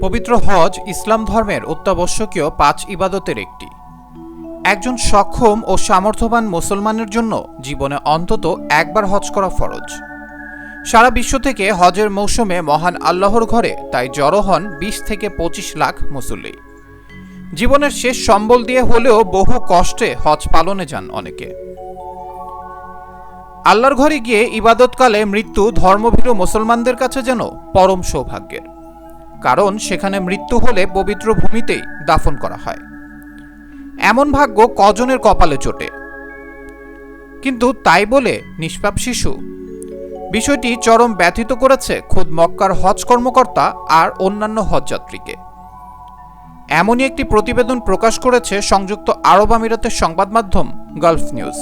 পবিত্র হজ ইসলাম ধর্মের অত্যাবশ্যকীয় পাঁচ ইবাদতের একটি। একজন সক্ষম ও সামর্থ্যবান মুসলমানের জন্য জীবনে অন্তত একবার হজ করা ফরজ। সারা বিশ্ব থেকে হজের মৌসুমে মহান আল্লাহর ঘরে তাই জড়ো হন বিশ থেকে পঁচিশ লাখ মুসল্লি। জীবনের শেষ সম্বল দিয়ে হলেও বহু কষ্টে হজ পালনে যান অনেকে। আল্লাহর ঘরে গিয়ে ইবাদতকালে মৃত্যু ধর্মভীরু মুসলমানদের কাছে যেন পরম সৌভাগ্যের। কারণ সেখানে মৃত্যু হলে পবিত্র ভূমিতেই দাফন করা হয়। এমন ভাগ্য কজনের কপালে চটে কিন্তু তাই বলে নিষ্পাপ শিশু, বিষয়টি চরম ব্যথিত করেছে খোদ মক্কার হজ কর্মকর্তা আর অন্যান্য হজযাত্রীকে এমনই একটি প্রতিবেদন প্রকাশ করেছে সংযুক্ত আরব আমিরাতের সংবাদ মাধ্যম গালফ নিউজ।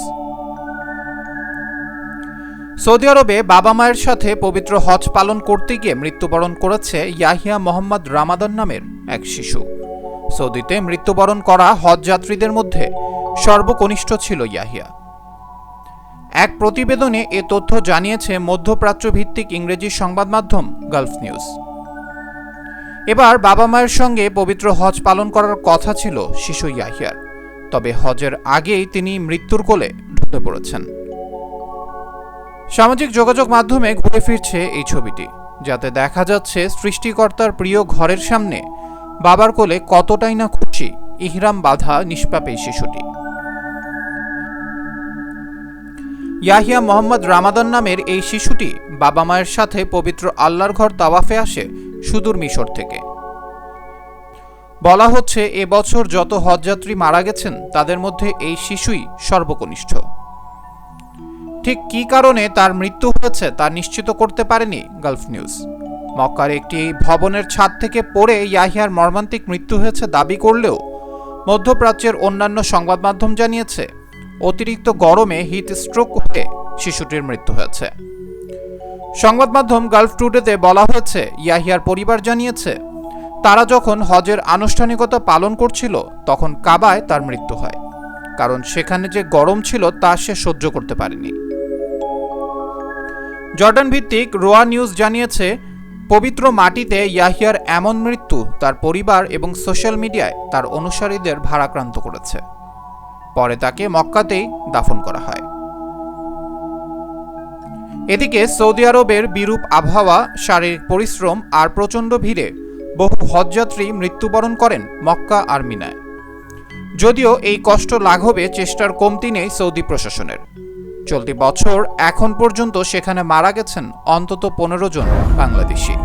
সৌদি আরবে বাবা মায়ের সাথে পবিত্র হজ পালন করতে গিয়ে মৃত্যুবরণ করেছে ইয়াহিয়া মোহাম্মদ রামাদান নামের এক শিশু। সৌদিতে মৃত্যুবরণ করা হজ যাত্রীদের মধ্যে সর্বকনিষ্ঠ ছিল ইয়াহিয়া। এক প্রতিবেদনে এ তথ্য জানিয়েছে মধ্যপ্রাচ্য ভিত্তিক ইংরেজি সংবাদ মাধ্যম গালফ নিউজ। এবার বাবা মায়ের সঙ্গে পবিত্র হজ পালন করার কথা ছিল শিশু ইয়াহিয়ার। তবে হজের আগেই তিনি মৃত্যুর কোলে ঢুকে পড়েছেন। সামাজিক যোগাযোগ মাধ্যমে ঘুরে ফিরছে এই ছবিটি, যাতে দেখা যাচ্ছে সৃষ্টিকর্তার প্রিয় ঘরের সামনে বাবার কোলে কতটাই না খুশি ইহরাম বাধা নিষ্পাপ এই শিশুটি। ইয়াহিয়া মোহাম্মদ রামাদান নামের এই শিশুটি বাবা মায়ের সাথে পবিত্র আল্লাহর ঘর তাওয়াফে আসে সুদূর মিশর থেকে। বলা হচ্ছে এবছর যত হজযাত্রী মারা গেছেন, তাদের মধ্যে এই শিশুই সর্বকনিষ্ঠ। ঠিক কী কারণে তার মৃত্যু হয়েছে তা নিশ্চিত করতে পারেনি গালফ নিউজ। মক্কার একটি ভবনের ছাদ থেকে পড়ে ইয়াহিয়ার মর্মান্তিক মৃত্যু হয়েছে দাবি করলেও মধ্যপ্রাচ্যের অন্যান্য সংবাদ মাধ্যম জানিয়েছে, অতিরিক্ত গরমে হিট স্ট্রোক হয়ে শিশুটির মৃত্যু হয়েছে। সংবাদ মাধ্যম গালফ টুডেতে বলা হয়েছে, ইয়াহিয়ার পরিবার জানিয়েছে, তারা যখন হজের আনুষ্ঠানিকতা পালন করছিল, তখন কাবায় তার মৃত্যু হয়। কারণ সেখানে যে গরম ছিল তা সে সহ্য করতে পারেনি। জর্ডান ভিত্তিক রোয়া নিউজ জানিয়েছে, পবিত্র মাটিতে ইয়াহিয়ার এমন মৃত্যু তার পরিবার এবং সোশ্যাল মিডিয়ায় তার অনুসারীদের ভারাক্রান্ত করেছে। পরে তাকে মক্কাতেই দাফন করা হয়। এদিকে সৌদি আরবের বিরূপ আবহাওয়া, শারীরিক পরিশ্রম আর প্রচণ্ড ভিড়ে বহু হজযাত্রী মৃত্যুবরণ করেন মক্কা আর মিনায় যদিও এই কষ্ট লাঘবে, চেষ্টার কমতি নেই সৌদি প্রশাসনের। চলতি বছর এখন পর্যন্ত সেখানে মারা গেছেন অন্তত পনেরো জন বাংলাদেশি।